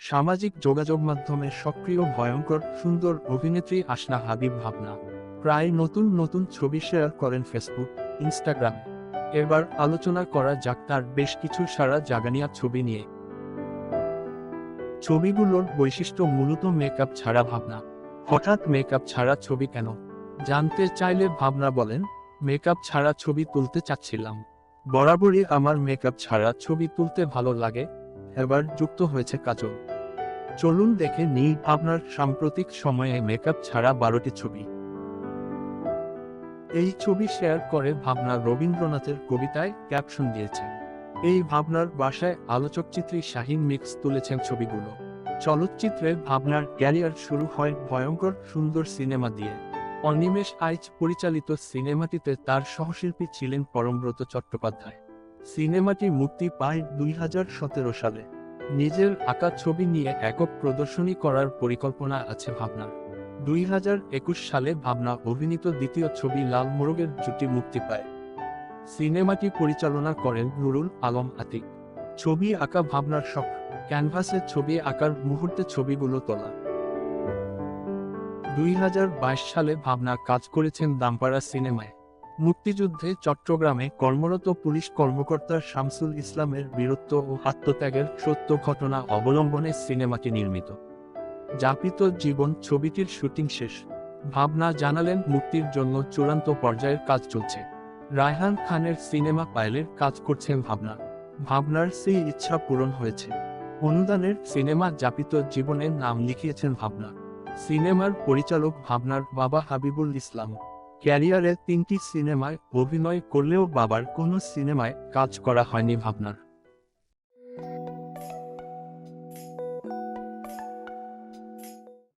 সামাজিক যোগাযোগ মাধ্যমে সক্রিয়, ভয়ঙ্কর, সুন্দর অভিনেত্রী আসনা হাবিব ভাবনা। প্রায় নতুন নতুন ছবি শেয়ার করেন ফেসবুক, ইনস্টাগ্রামে। এবার আলোচনা করা যাক তার বেশ কিছু সারা জাগানিয়া ছবি নিয়ে। ছবিগুলোর বৈশিষ্ট্য মূলত মেকআপ ছাড়া ভাবনা। হঠাৎ মেকআপ ছাড়া ছবি কেন? জানতে চাইলে ভাবনা বলেন মেকআপ ছাড়া ছবি তুলতে চাচ্ছিলাম। বরাবরই আমার মেকআপ ছাড়া ছবি তুলতে ভালো লাগে এবার যুক্ত হয়েছে কাজল। চলুন দেখে নিই আপনার সাম্প্রতিক সময়ে মেকআপ ছাড়া বারোটি ছবি। এই ছবি শেয়ার করে ভাবনা রবীন্দ্রনাথের কবিতায় ক্যাপশন দিয়েছে। এই ভাবনার বাসায় আলোচকচিত্রী শাহিন মিক্স তুলেছেন ছবিগুলো। চলচ্চিত্রে ভাবনার ক্যারিয়ার শুরু হয় ভয়ঙ্কর সুন্দর সিনেমা দিয়ে। অনিমেষ আইচ পরিচালিত সিনেমাটিতে তার সহশিল্পী ছিলেন পরমব্রত চট্টোপাধ্যায়। সিনেমাটি মুক্তি পায় দুই হাজার সতেরো সালে। নিজের আঁকা ছবি নিয়ে একক প্রদর্শনী করার পরিকল্পনা আছে ভাবনার দুই সালে ভাবনা অভিনীত দ্বিতীয় ছবি লাল মোরগের জুটি মুক্তি পায়। সিনেমাটি পরিচালনা করেন নুরুল আলম আতিক। ছবি আঁকা ভাবনার শখ, ক্যানভাসে ছবি আঁকার মুহূর্তে ছবিগুলো তোলা। দুই হাজার বাইশ সালে ভাবনা কাজ করেছেন দামপাড়া সিনেমায়। মুক্তিযুদ্ধে চট্টগ্রামে কর্মরত পুলিশ কর্মকর্তা শামসুল ইসলামের বীরত্ব ও আত্মত্যাগের সত্য ঘটনা অবলম্বনে সিনেমাটি নির্মিত। যাপিত জীবন ছবিটির শুটিং শেষ। ভাবনা জানালেন মুক্তির জন্য চূড়ান্ত পর্যায়ের কাজ চলছে। রায়হান খানের সিনেমা পাইলের কাজ করছেন ভাবনা। ভাবনার সেই ইচ্ছা পূরণ হয়েছে। অনুদানের সিনেমা যাপিত জীবনের নাম লিখিয়েছেন ভাবনা। সিনেমার পরিচালক ভাবনার বাবা হাবিবুল ইসলাম। ক্যারিয়ারে তিনটি সিনেমায় অভিনয় করলেও বাবার কোনো সিনেমায় কাজ করা হয়নি ভাবনার।